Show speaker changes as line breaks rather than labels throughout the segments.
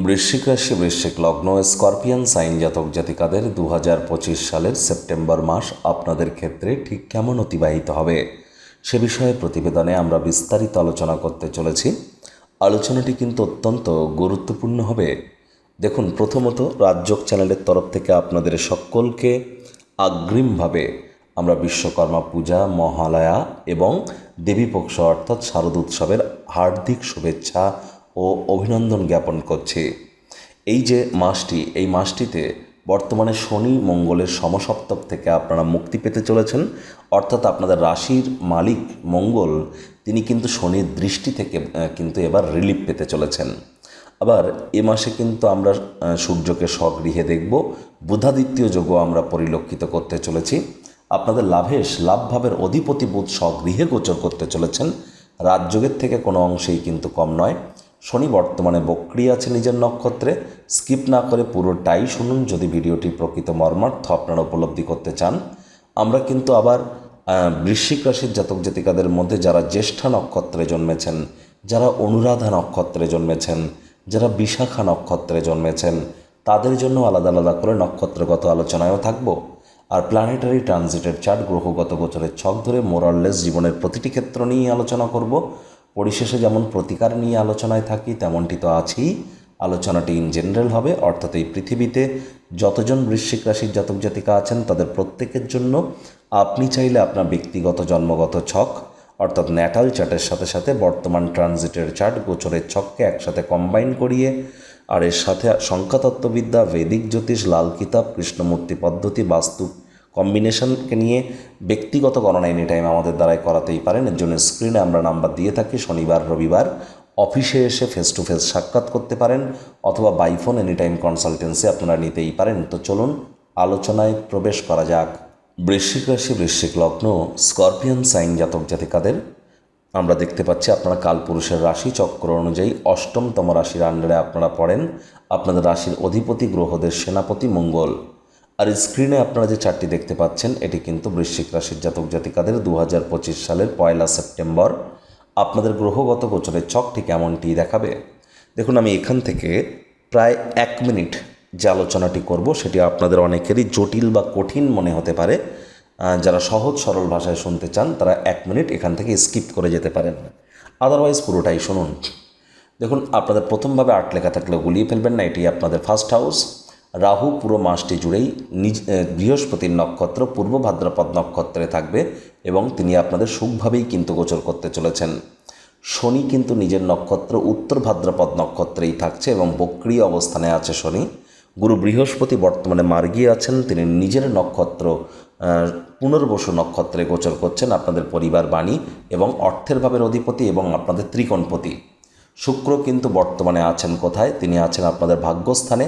বৃশ্চিক রাশি বৃশ্চিক লগ্ন, স্করপিয়ান সাইন জাতক জাতিকাদের দু হাজার পঁচিশ সালের সেপ্টেম্বর মাস আপনাদের ক্ষেত্রে ঠিক কেমন অতিবাহিত হবে? সে বিষয়ে প্রতিবেদনে আমরা বিস্তারিত আলোচনা করতে চলেছি। আলোচনাটি কিন্তু অত্যন্ত গুরুত্বপূর্ণ হবে। দেখুন, প্রথমত রাজ্যক চ্যানেলের তরফ থেকে আপনাদের সকলকে আগ্রিমভাবে আমরা বিশ্বকর্মা পূজা, মহালয়া এবং দেবীপক্ষ অর্থাৎ শারদ উৎসবের হার্দিক শুভেচ্ছা ও অভিনন্দন জ্ঞাপন করছি। এই যে মাসটি, এই মাসটিতে বর্তমানে শনি মঙ্গলের সমসপ্তক থেকে আপনারা মুক্তি পেতে চলেছেন। অর্থাৎ আপনাদের রাশির মালিক মঙ্গল, তিনি কিন্তু শনির দৃষ্টি থেকে কিন্তু এবার রিলিফ পেতে চলেছেন। আবার এ মাসে কিন্তু আমরা সূর্যকে স্বগৃহে দেখব। বুধাদিত্য যোগও আমরা পরিলক্ষিত করতে চলেছি। আপনাদের লাভেশ, লাভভাবের অধিপতি বুধ স্বগৃহে গোচর করতে চলেছেন। রাজযোগের থেকে কোনো অংশেই কিন্তু কম নয়। শনি বর্তমানে বক্রি আছে নিজের নক্ষত্রে। স্কিপ না করে পুরোটাই শুনুন, যদি ভিডিওটি প্রকৃত মর্মার্থ আপনারা উপলব্ধি করতে চান। আমরা কিন্তু আবার বৃশ্চিক রাশির জাতক জাতিকাদের মধ্যে যারা জ্যেষ্ঠা নক্ষত্রে জন্মেছেন, যারা অনুরাধা নক্ষত্রে জন্মেছেন, যারা বিশাখা নক্ষত্রে জন্মেছেন, তাদের জন্য আলাদা আলাদা করে নক্ষত্রগত আলোচনায়ও থাকব। আর প্ল্যানেটারি ট্রানজিটের চার্ট গ্রহগত গোচরের ছক ধরে মোরাললেস জীবনের প্রতিটি ক্ষেত্র নিয়ে আলোচনা করব। পরিশেষে যেমন প্রতিকার নিয়ে আলোচনায় থাকি, তেমনটি তো আছেই। আলোচনাটি ইন জেনারেল হবে, অর্থাৎ এই পৃথিবীতে যতজন বৃশ্চিক রাশির জাতক জাতিকা আছেন, তাদের প্রত্যেকের জন্য আপনি চাইলে আপনার ব্যক্তিগত জন্মগত ছক, অর্থাৎ ন্যাটাল চার্টের সাথে সাথে বর্তমান ট্রানজিটের চার্ট গোচরের ছককে একসাথে কম্বাইন করিয়ে, আর এর সাথে সংখ্যাতত্ত্ববিদ্যা, বৈদিক জ্যোতিষ, লাল কিতাব, কৃষ্ণমূর্তি পদ্ধতি, বাস্তু কম্বিনেশনকে নিয়ে ব্যক্তিগত গণনা এনি টাইম আমাদের দ্বারাই করাতেই পারেন। এর জন্য স্ক্রিনে আমরা নাম্বার দিয়ে থাকি, শনিবার, রবিবার। অফিসে এসে ফেস টু ফেস সাক্ষাৎ করতে পারেন অথবা বাইফোন এনি টাইম কনসালটেন্সি আপনারা নিতেই পারেন। তো চলুন, আলোচনায় প্রবেশ করা যাক। বৃশ্চিক রাশি, বৃশ্চিক লগ্ন স্করপিয়ান সাইন জাতক জাতিকাদের। আমরা দেখতে পাচ্ছি আপনারা কালপুরুষের রাশি, চক্র অনুযায়ী অষ্টমতম রাশির আন্ডারে আপনারা পড়েন। আপনাদের রাশির অধিপতি গ্রহদের সেনাপতি মঙ্গল। আর স্ক্রিনে আপনারা যে চারটি দেখতে পাচ্ছেন, এটি কিন্তু বৃশ্চিক রাশির জাতক জাতিকাদের দু হাজার পঁচিশ সালের পয়লা সেপ্টেম্বর। আপনাদের গ্রহগত গোচরের ছকটি কেমনটি দেখাবে। দেখুন, আমি এখান থেকে প্রায় এক মিনিট যে আলোচনাটি করব, সেটি আপনাদের অনেকেরই জটিল বা কঠিন মনে হতে পারে। যারা সহজ সরল ভাষায় শুনতে চান, তারা এক মিনিট এখান থেকে স্কিপ করে যেতে পারেন। আদারওয়াইজ পুরোটাই শুনুন। দেখুন, আপনাদের প্রথমভাবে আট লেখা থাকলে গুলিয়ে ফেলবেন না, এটি আপনাদের ফার্স্ট হাউস রাহু পুরো মাসটি জুড়েই নিজ বৃহস্পতির নক্ষত্র, পূর্ব ভাদ্রপদ নক্ষত্রে থাকবে এবং তিনি আপনাদের সুখভাবেই কিন্তু গোচর করতে চলেছেন। শনি কিন্তু নিজের নক্ষত্র উত্তর ভাদ্রপদ নক্ষত্রেই থাকছে এবং বক্রিয় অবস্থানে আছে শনি। গুরু বৃহস্পতি বর্তমানে মার্গিয়ে আছেন, তিনি নিজের নক্ষত্র পুনর্বসু নক্ষত্রে গোচর করছেন আপনাদের পরিবার বাণী এবং অর্থের ভাবের অধিপতি এবং আপনাদের ত্রিকোণপতি। শুক্র কিন্তু বর্তমানে আছেন কোথায়? তিনি আছেন আপনাদের ভাগ্যস্থানে।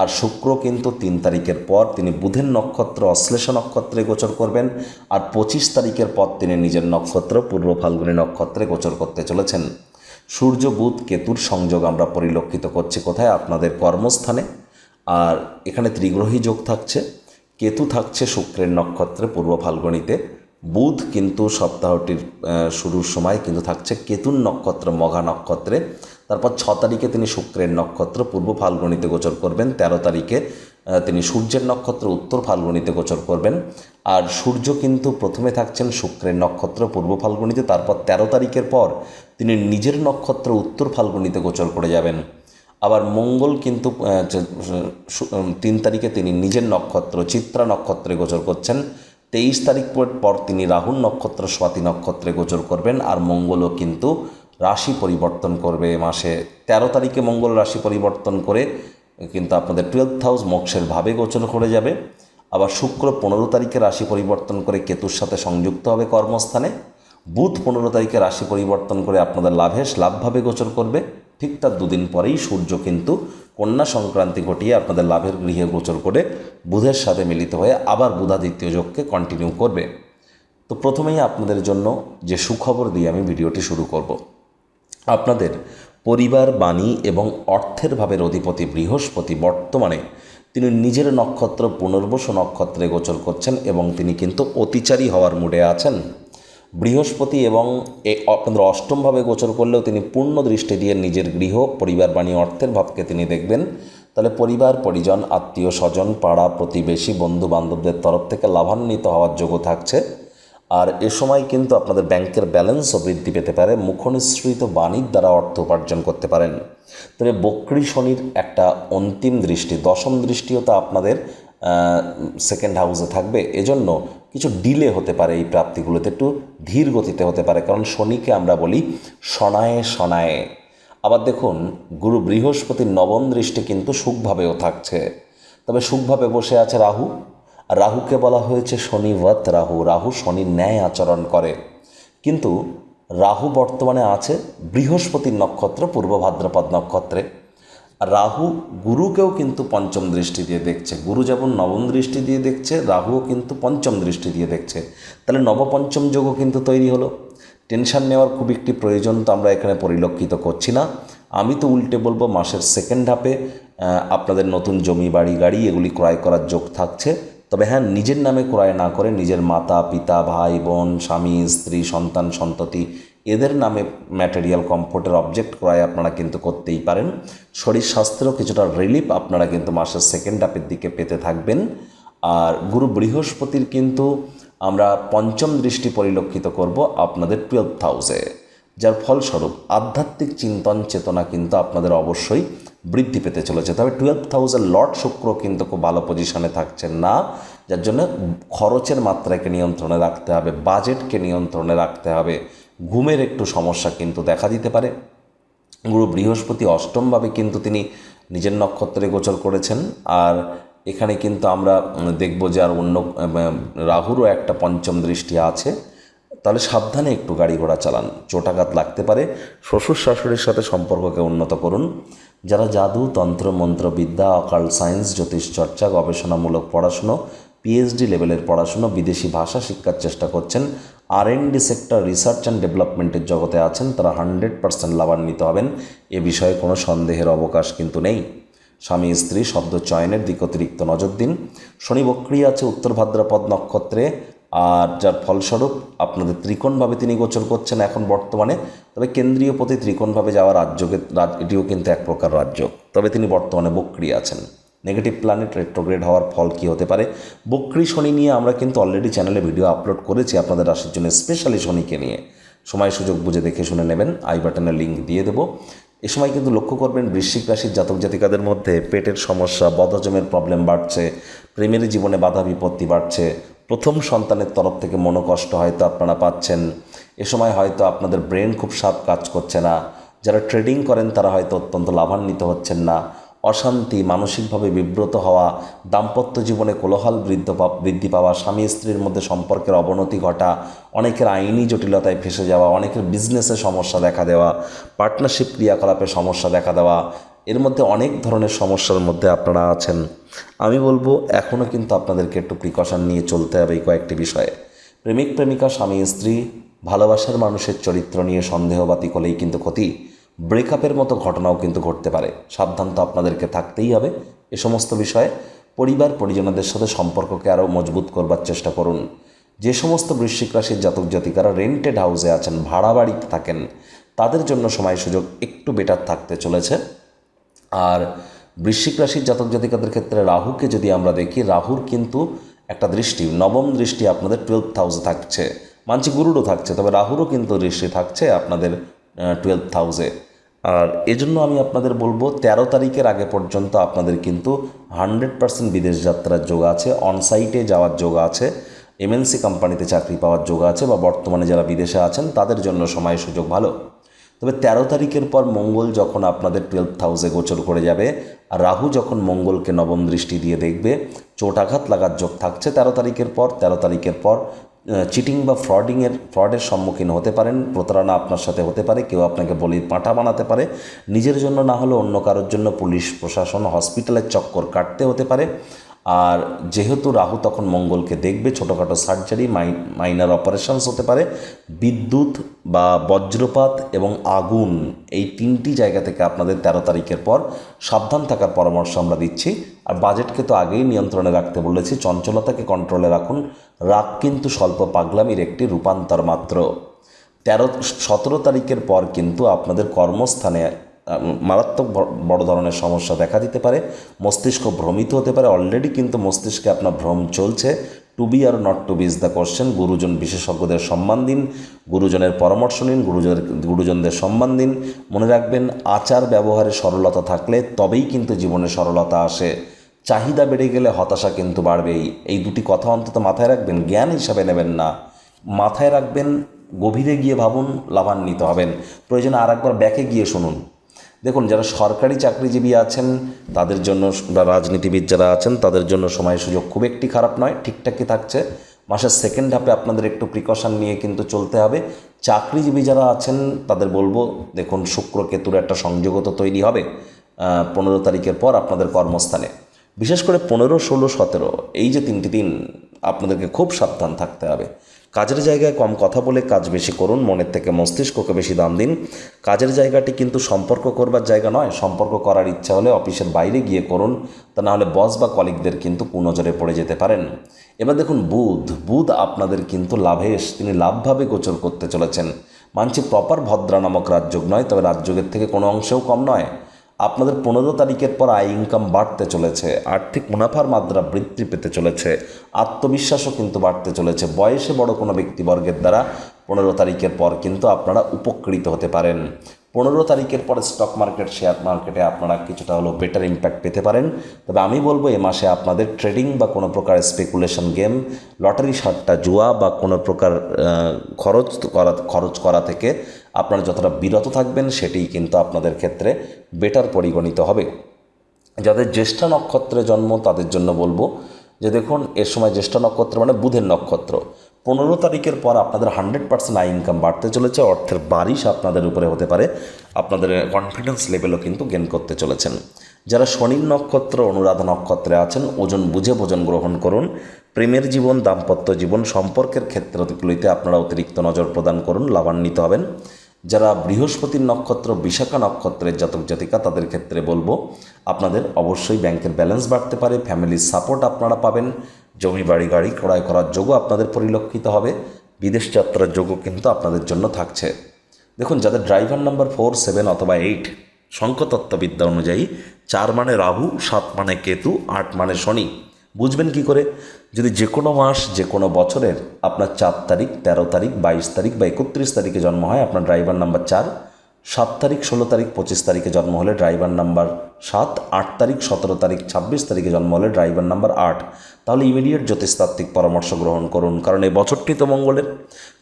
আর শুক্র কিন্তু তিন তারিখের পর তিনি বুধের নক্ষত্র, অশ্লেষ নক্ষত্রে গোচর করবেন আর পঁচিশ তারিখের পর তিনি নিজের নক্ষত্র, পূর্ব ফাল্গুনী নক্ষত্রে গোচর করতে চলেছেন। সূর্য, বুধ, কেতুর সংযোগ আমরা পরিলক্ষিত করছি কোথায়? আপনাদের কর্মস্থানে। আর এখানে ত্রিগ্রহী যোগ থাকছে, কেতু থাকছে শুক্রের নক্ষত্রে, পূর্ব ফাল্গুনিতে। বুধ কিন্তু সপ্তাহটির শুরুর সময় কিন্তু থাকছে কেতুর নক্ষত্র, মঘা নক্ষত্রে। তারপর ছ তারিখে তিনি শুক্রের নক্ষত্র পূর্ব ফাল্গুনিতে গোচর করবেন, তেরো তারিখে তিনি সূর্যের নক্ষত্র উত্তর ফাল্গুনিতে গোচর করবেন। আর সূর্য কিন্তু প্রথমে থাকছেন শুক্রের নক্ষত্র পূর্ব ফাল্গুনিতে, তারপর তেরো তারিখের পর তিনি নিজের নক্ষত্র উত্তর ফাল্গুনিতে গোচর করে যাবেন। আবার মঙ্গল কিন্তু তিন তারিখে তিনি নিজের নক্ষত্র চিত্রা নক্ষত্রে গোচর করছেন। তেইশ তারিখ পর তিনি রাহুল নক্ষত্র, স্বাতি নক্ষত্রে গোচর করবেন। আর মঙ্গলও কিন্তু রাশি পরিবর্তন করবে মাসে। তেরো তারিখে মঙ্গল রাশি পরিবর্তন করে কিন্তু আপনাদের টুয়েলভ হাউস মোক্ষের ভাবে গোচর করে যাবে। আবার শুক্র পনেরো তারিখে রাশি পরিবর্তন করে কেতুর সাথে সংযুক্ত হবে কর্মস্থানে। বুধ পনেরো তারিখে রাশি পরিবর্তন করে আপনাদের লাভেশ লাভভাবে গোচর করবে। ঠিক তার দুদিন পরেই সূর্য কিন্তু কন্যা সংক্রান্তি ঘটিয়ে আপনাদের লাভের গৃহে গোচর করে বুধের সাথে মিলিত হয়ে আবার বুধাদিত্য যোগকে কন্টিনিউ করবে। তো প্রথমেই আপনাদের জন্য যে সুখবর দিয়ে আমি ভিডিওটি শুরু করব। আপনাদের পরিবার, বাণী এবং অর্থের ভাবের অধিপতি বৃহস্পতি বর্তমানে তিনি নিজের নক্ষত্র পুনর্বসু নক্ষত্রে গোচর করছেন এবং তিনি কিন্তু অতিচারী হওয়ার মুডে আছেন। বৃহস্পতি এবং এ আপনাদের অষ্টমভাবে গোচর করলেও তিনি পূর্ণ দৃষ্টি দিয়ে নিজের গৃহ, পরিবার, বাণী, অর্থের ভাবকে তিনি দেখবেন। তাহলে পরিবার, পরিজন, আত্মীয়, স্বজন, পাড়া, প্রতিবেশী বন্ধু বান্ধবদের তরফ থেকে লাভান্বিত হওয়ার যোগ্য থাকছে। আর এ সময় কিন্তু আপনাদের ব্যাংকের ব্যালেন্সও বৃদ্ধি পেতে পারে, মুখনিসৃত বাণীর দ্বারা অর্থ উপার্জন করতে পারেন। তবে বক্রী শনির একটা অন্তিম দৃষ্টি, দশম দৃষ্টিও তো আপনাদের সেকেন্ড হাউসে থাকবে। এজন্য কিছু ডিলে হতে পারে এই প্রাপ্তিগুলোতে, একটু ধীর গতিতে হতে পারে। কারণ শনিকে আমরা বলি সনায়ে সনায়ে আবার দেখুন, গুরু বৃহস্পতির নবম দৃষ্টি কিন্তু সুখভাবেও থাকছে। তবে সুখভাবে বসে আছে রাহু। রাহুকে বলা হয়েছে শনিবত রাহু। রাহু শনির ন্যায় আচরণ করে। কিন্তু রাহু বর্তমানে আছে বৃহস্পতির নক্ষত্র, পূর্ব ভাদ্রপদ নক্ষত্রে। রাহু গুরুকেও কিন্তু পঞ্চম দৃষ্টি দিয়ে দেখছে। গুরু যেমন নবম দৃষ্টি দিয়ে দেখছে, রাহুও কিন্তু পঞ্চম দৃষ্টি দিয়ে দেখছে। তাহলে নবপঞ্চম যোগও কিন্তু তৈরি হলো। টেনশন নেওয়ার খুব একটি প্রয়োজন তো আমরা এখানে পরিলক্ষিত করছি না। আমি তো উল্টে বলব মাসের সেকেন্ড হাফে আপনাদের নতুন জমি, বাড়ি, গাড়ি, এগুলি ক্রয় করার যোগ থাকছে। তবে হ্যাঁ নিজের নামে ক্রয় না করে নিজের মাতা, পিতা, ভাই, বোন, স্বামী, স্ত্রী, সন্তান, সন্ততি, এদের নামে ম্যাটেরিয়াল কমফোর্টের অবজেক্ট ক্রয় আপনারা কিন্তু করতেই পারেন। শরীর স্বাস্থ্যেরও কিছুটা রিলিফ আপনারা কিন্তু মাসের সেকেন্ড হাফের দিকে পেতে থাকবেন। আর গুরু বৃহস্পতির কিন্তু আমরা পঞ্চম দৃষ্টি পরিলক্ষিত করব আপনাদের টুয়েলভ হাউসে যার ফলস্বরূপ আধ্যাত্মিক চিন্তন চেতনা কিন্তু আপনাদের অবশ্যই বৃদ্ধি পেতে চলেছে। তবে টুয়েলভ থাউজেন্ড লর্ড শুক্র কিন্তু খুব ভালো পজিশনে থাকছেন না, যার জন্য খরচের মাত্রাকে নিয়ন্ত্রণে রাখতে হবে, বাজেটকে নিয়ন্ত্রণে রাখতে হবে। ঘুমের একটু সমস্যা কিন্তু দেখা দিতে পারে। গুরু বৃহস্পতি অষ্টমভাবে কিন্তু তিনি নিজের নক্ষত্রে গোচর করেছেন। আর এখানে কিন্তু আমরা দেখব যে আর অন্য রাহুরও একটা পঞ্চম দৃষ্টি আছে। তাহলে সাবধানে একটু গাড়ি ঘোড়া চালান, চোটাঘাত লাগতে পারে। শ্বশুর শাশুড়ির সাথে সম্পর্ককে উন্নত করুন। যারা জাদু, তন্ত্র মন্ত্র বিদ্যা অকাল সায়েন্স, জ্যোতিষ চর্চা, গবেষণামূলক পড়াশুনো পিএইচডি লেভেলের পড়াশুনো, বিদেশি ভাষা শিক্ষার চেষ্টা করছেন R n D sector research and ডেভেলপমেন্টের জগতে আছেন, তারা হান্ড্রেড পার্সেন্ট লাভান্বিত হবেন। এ বিষয়ে কোনো সন্দেহের অবকাশ কিন্তু নেই। স্বামী, স্ত্রী, শব্দ চয়নের দিক অতিরিক্ত নজর দিন। শনি বক্রিয়া আছে উত্তর ভাদ্রাপদ নক্ষত্রে। আর যার ফলস্বরূপ আপনাদের ত্রিকোণভাবে তিনি গোচর করছেন এখন বর্তমানে, তবে কেন্দ্রীয় প্রতি ত্রিকোণভাবে যাওয়া রাজ্যকে এটিও কিন্তু এক প্রকার রাজ্য। তবে তিনি বর্তমানে বক্রি আছেন। নেগেটিভ প্ল্যানেট রেট্রোগ্রেড হওয়ার ফল কী হতে পারে? বক্রি শনি নিয়ে আমরা কিন্তু অলরেডি চ্যানেলে ভিডিও আপলোড করেছি আপনাদের রাশির জন্য স্পেশালি শনিকে নিয়ে। সময় সুযোগ বুঝে দেখে শুনে নেবেন আই বাটনের লিঙ্ক দিয়ে দেবো। এ সময় কিন্তু লক্ষ্য করবেন, বৃশ্চিক রাশির জাতক জাতিকাদের মধ্যে পেটের সমস্যা, বদহজমের প্রবলেম বাড়ছে, প্রেমের জীবনে বাধা বিপত্তি বাড়ছে প্রথম সন্তানের তরফ থেকে মনোকষ্ট হয়তো আপনারা পাচ্ছেন। এ সময় হয়তো আপনাদের ব্রেন খুব সাপ কাজ করছে না। যারা ট্রেডিং করেন তারা হয়তো অত্যন্ত লাভান্বিত হচ্ছেন না। অশান্তি, মানসিকভাবে বিব্রত হওয়া, দাম্পত্য জীবনে কোলাহল বৃদ্ধ বৃদ্ধি পাওয়া, স্বামী স্ত্রীর মধ্যে সম্পর্কের অবনতি ঘটা, অনেকের আইনি জটিলতায় ফেসে যাওয়া, অনেকের বিজনেসে সমস্যা দেখা দেওয়া পার্টনারশিপ ক্রিয়াকলাপে সমস্যা দেখা দেওয়া এর মধ্যে অনেক ধরনের সমস্যার মধ্যে আপনারা আছেন। আমি বলব এখনও কিন্তু আপনাদেরকে একটু প্রিকশন নিয়ে চলতে হবে এই কয়েকটি বিষয়ে। প্রেমিক, প্রেমিকা, স্বামী, স্ত্রী, ভালোবাসার মানুষের চরিত্র নিয়ে সন্দেহবাতি করলেই কিন্তু ক্ষতি। ব্রেকআপের মতো ঘটনাও কিন্তু ঘটতে পারে। সাবধান তো আপনাদেরকে থাকতেই হবে। এ সমস্ত বিষয়ে পরিবার, পরিজনদের সাথে সম্পর্ককে আরও মজবুত করবার চেষ্টা করুন। যে সমস্ত বৃশ্চিক রাশির জাতক জাতিকারা রেন্টেড হাউসে আছেন, ভাড়া বাড়িতে থাকেন, তাদের জন্য সময় সুযোগ একটু বেটার থাকতে চলেছে। আর বৃশ্চিক রাশির জাতক জাতিকাদের ক্ষেত্রে রাহুকে যদি আমরা দেখি, রাহুর কিন্তু একটা দৃষ্টি, নবম দৃষ্টি আপনাদের টুয়েলভ হাউসে থাকছে। মানছি গুরুরও থাকছে, তবে রাহুরও কিন্তু দৃষ্টি থাকছে আপনাদের টুয়েলভ হাউসে আর এজন্য আমি আপনাদের বলব, তেরো তারিখের আগে পর্যন্ত আপনাদের কিন্তু হান্ড্রেড পার্সেন্ট বিদেশ যাত্রার যোগ আছে অনসাইটে যাওয়ার যোগ আছে এমএনসি কোম্পানিতে চাকরি পাওয়ার যোগ আছে, বা বর্তমানে যারা বিদেশে আছেন, তাদের জন্য সময় সুযোগ ভালো। তবে তেরো তারিখের পর মঙ্গল যখন আপনাদের টুয়েলভ হাউসে গোচর করে যাবে, আর রাহু যখন মঙ্গলকে নবম দৃষ্টি দিয়ে দেখবে চোটাঘাত লাগার যোগ থাকছে তেরো তারিখের পর, তেরো তারিখের পর চিটিং বা ফ্রডিংয়ের ফ্রডের সম্মুখীন হতে পারেন, প্রতারণা আপনার সাথে হতে পারে, কেউ আপনাকে বলির পাঁঠা বানাতে পারে, নিজের জন্য না হলে অন্য কারোর জন্য পুলিশ, প্রশাসন হসপিটালের চক্কর কাটতে হতে পারে আর যেহেতু রাহু তখন মঙ্গলকে দেখবে, ছোটোখাটো সার্জারি মাইনার অপারেশনস হতে পারে। বিদ্যুৎ বা বজ্রপাত এবং আগুন, এই তিনটি জায়গা থেকে আপনাদের তেরো তারিখের পর সাবধান থাকার পরামর্শ আমরা দিচ্ছি। আর বাজেটকে তো আগেই নিয়ন্ত্রণে রাখতে বলেছি, চঞ্চলতাকে কন্ট্রোলে রাখুন। রাগ কিন্তু স্বল্প পাগলামির একটি রূপান্তর মাত্র। তেরো, সতেরো তারিখের পর কিন্তু আপনাদের কর্মস্থানে মারাত্মক বড় ধরনের সমস্যা দেখা দিতে পারে। মস্তিষ্ক ভ্রমিত হতে পারে। অলরেডি কিন্তু মস্তিষ্কে আপনার ভ্রম চলছে। To be or not to be is the question গুরুজন বিশেষজ্ঞদের সম্মান দিন। গুরুজনের পরামর্শ নিন। গুরুজনের, গুরুজনদের সম্মান দিন। মনে রাখবেন, আচার ব্যবহারে সরলতা থাকলে তবেই কিন্তু জীবনে সরলতা আসে। চাহিদা বেড়ে গেলে হতাশা কিন্তু বাড়বেই। এই দুটি কথা অন্তত মাথায় রাখবেন। জ্ঞান হিসাবে নেবেন না। মাথায় রাখবেন, গভীরে গিয়ে ভাবুন, লাভান্বিত হবেন। প্রয়োজনে আর একবার ব্যাকে গিয়ে শুনুন। দেখুন, যারা সরকারি চাকরিজীবী আছেন, তাদের জন্য বা রাজনীতিবিদ যারা আছেন, তাদের জন্য সময় সুযোগ খুব একটি খারাপ নয় ঠিকঠাকই থাকছে। মাসের সেকেন্ড হাফে আপনাদের একটু প্রিকশন নিয়ে কিন্তু চলতে হবে। চাকরিজীবী যারা আছেন, তাদের বলব, দেখুন, শুক্র কেতুর একটা সংযোগত তৈরি হবে পনেরো তারিখের পর আপনাদের কর্মস্থানে। বিশেষ করে পনেরো, ষোলো, সতেরো, এই যে তিনটি দিন, আপনাদেরকে খুব সাবধান থাকতে হবে। কাজের জায়গায় কম কথা বলে কাজ বেশি করুন, মনের থেকে মস্তিষ্ককে বেশি দাম দিন। কাজের জায়গাটি কিন্তু সম্পর্ক করবার জায়গা নয়, সম্পর্ক করার ইচ্ছা হলে অফিসের বাইরে গিয়ে করুন, তা নাহলে বস বা কলিগদের কিন্তু কুনজরে পড়ে যেতে পারেন। এবার দেখুন, বুধ বুধ আপনাদের কিন্তু লাভেশ, তিনি লাভভাবে গোচর করতে চলেছেন। মানছি প্রপার ভদ্রা নামক রাজযোগ নয়, তবে রাজযোগের থেকে কোনো অংশেও কম নয়। আপনাদের পনেরো তারিখের পর আয় ইনকাম বাড়তে চলেছে, আর্থিক মুনাফার মাত্রা বৃদ্ধি পেতে চলেছে, আত্মবিশ্বাসও কিন্তু বাড়তে চলেছে। বয়সে বড় কোনো ব্যক্তিবর্গের দ্বারা পনেরো তারিখের পর কিন্তু আপনারা উপকৃত হতে পারেন। পনেরো তারিখের পর স্টক মার্কেট শেয়ার মার্কেটে আপনারা কিছুটা হলেও বেটার ইম্প্যাক্ট পেতে পারেন। তবে আমি বলব, এ মাসে আপনাদের ট্রেডিং বা কোনো প্রকার স্পেকুলেশন গেম লটারি সাট্টা জুয়া বা কোনো প্রকার খরচ করা খরচ করা থেকে আপনারা যতটা বিরত থাকবেন, সেটিই কিন্তু আপনাদের ক্ষেত্রে বেটার পরিগণিত হবে। যাদের জ্যেষ্ঠা নক্ষত্রে জন্ম, তাদের জন্য বলব যে দেখুন এর সময় জ্যেষ্ঠা নক্ষত্র মানে বুধের নক্ষত্র। পনেরো তারিখের পর আপনাদের হান্ড্রেড পার্সেন্ট আই ইনকাম বাড়তে চলেছে, অর্থের বারিশ আপনাদের উপরে হতে পারে। আপনাদের কনফিডেন্স লেভেলও কিন্তু গেন করতে চলেছেন। যারা শনির নক্ষত্র, অনুরাধা নক্ষত্রে আছেন, ওজন বুঝে ভোজন গ্রহণ করুন। প্রেমের জীবন, দাম্পত্য জীবন, সম্পর্কের ক্ষেত্রগুলিতে আপনারা অতিরিক্ত নজর প্রদান করুন, লাভান্বিত হবেন। যারা বৃহস্পতির নক্ষত্র, বিশাখা নক্ষত্রের জাতক জাতিকা, তাদের ক্ষেত্রে বলব, আপনাদের অবশ্যই ব্যাংকের ব্যালেন্স বাড়তে পারে ফ্যামিলির সাপোর্ট আপনারা পাবেন, জমি, বাড়ি, গাড়ি ক্রয় করার যোগও আপনাদের পরিলক্ষিত হবে, বিদেশ যাত্রার যোগও কিন্তু আপনাদের জন্য থাকছে। দেখুন, যাদের ড্রাইভার নাম্বার ফোর, সেভেন অথবা এইট সংখ্যতত্ত্ববিদ্যা অনুযায়ী চার মানে রাহু, সাত মানে কেতু, আট মানে শনি। বুঝবেন কি করে? যদি যে কোনো মাস যে কোনো বছরের আপনার চার তারিখ, তেরো তারিখ, বাইশ তারিখ বা একত্রিশ তারিখে জন্ম হয় আপনার ড্রাইভার নাম্বার চার, সাত তারিখ, ষোলো তারিখ, পঁচিশ তারিখে জন্ম হলে ড্রাইভার নাম্বার সাত, আট তারিখ, সতেরো তারিখ, ছাব্বিশ তারিখে জন্ম হলে ড্রাইভার নাম্বার আট। তাহলে ইমিডিয়েট জ্যোতিষতাত্ত্বিক পরামর্শ গ্রহণ করুন, কারণ এই বছরটি তো মঙ্গলের।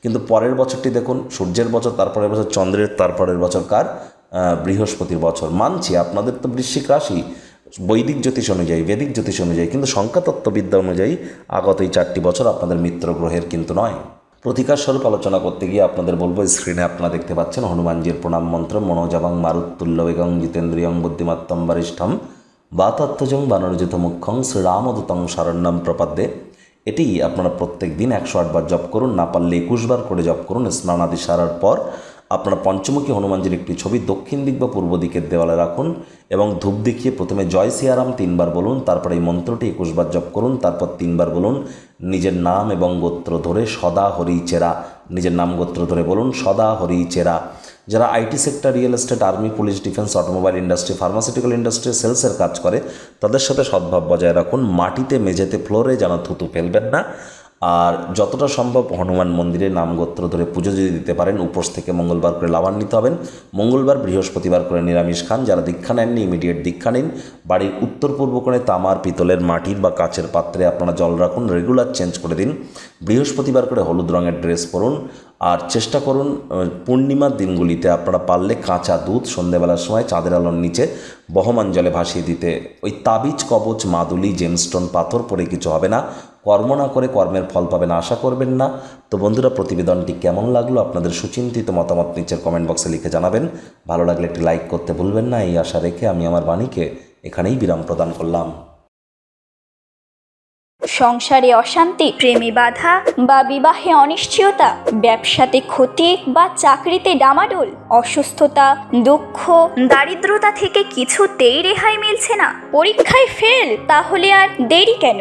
কিন্তু পরের বছরটি দেখুন, সূর্যের বছর, তারপরের বছর চন্দ্রের, তারপরের বছর কার বৃহস্পতির বছর। মানছি, আপনাদের তো বৃশ্চিক রাশি। বৈদিক জ্যোতিষ অনুযায়ী, বেদিক জ্যোতিষ অনুযায়ী কিন্তু সংখ্যাতত্ত্ববিদ্যা অনুযায়ী আগত এই চারটি বছর আপনাদের মিত্র গ্রহের কিন্তু নয়। প্রতিকার স্বরূপ আলোচনা করতে গিয়ে আপনাদের বলব স্ক্রিনে আপনারা দেখতে পাচ্ছেন হনুমানজির প্রণাম মন্ত্র, মনোজাবাং মারুত্তুল্য বেগং জিতেন্দ্রিয়ং বুদ্ধিমত্তম বরিষ্ঠম। বাতাত্মজং বানরজিত মুখ্যং শ্রীরামদূতং শরণ্যম প্রপাদ্যে। এটি আপনারা প্রত্যেক দিন একশো আটবার জপ করুন, না পারলে একুশবার করে জপ করুন স্নানাদি সারার পর আপনারা পঞ্চমুখী হনুমানজির একটি ছবি দক্ষিণ দিক বা পূর্ব দিকের দেওয়ালে রাখুন এবং ধূপ দেখিয়ে প্রথমে জয় সিয়ারাম তিনবার বলুন, তারপরে এই মন্ত্রটি একুশবার জপ করুন, তারপর তিনবার বলুন, নিজের নাম এবং গোত্র ধরে সদা হরি চেরা। নিজের নাম গোত্র ধরে বলুন, সদা হরি চেরা। যারা IT sector, real estate, army, police, defence, automobile industry, pharmaceutical industry, সেলসের কাজ করে, তাদের সাথে সদ্ভাব বজায় রাখুন। মাটিতে, মেঝেতে, ফ্লোরে যেন থুতু ফেলবেন না। আর যতটা সম্ভব হনুমান মন্দিরে নাম গোত্র ধরে পুজো যদি দিতে পারেন, উপোস থেকে মঙ্গলবার করে লাভান্বিত হবেন। মঙ্গলবার বৃহস্পতিবার করে নিরামিষ খান, যারা দীক্ষা নেননি ইমিডিয়েট দীক্ষা নিন। বাড়ির উত্তর পূর্ব কোণে তামার, পিতলের মাটির বা কাচের পাত্রে আপনারা জল রাখুন রেগুলার চেঞ্জ করে দিন। বৃহস্পতিবার করে হলুদ রঙের ড্রেস পরুন। আর চেষ্টা করুন পূর্ণিমার দিনগুলিতে আপনারা পারলে কাঁচা দুধ সন্ধেবেলার সময় চাঁদের আলোর নিচে বহমান জলে ভাসিয়ে দিতে। ওই তাবিজ, কবচ, মাদুলি জেমস্টোন পাথর পরে কিছু হবে না। কর্ম না করে কর্মের ফল পাবেন আশা করবেন না। তো বন্ধুরা, প্রতিবেদনটি কেমন লাগল? আপনাদের সুচিন্তিত মতামত নিচের কমেন্ট বক্সে লিখে জানাবেন। ভালো লাগলে একটি লাইক করতে ভুলবেন না। এই আশা রেখে আমি আমার বাণীকে এখানেই বিরাম প্রদান করলাম।
সংসারে অশান্তি, প্রেমে বাধা বা বিবাহে অনিশ্চয়তা, ব্যবসাতে ক্ষতি বা চাকরিতে ডামাডোল, অসুস্থতা, দুঃখ, দারিদ্রতা থেকে কিছুতেই রেহাই মিলছে না। পরীক্ষায় ফেল তাহলে আর দেরি কেন?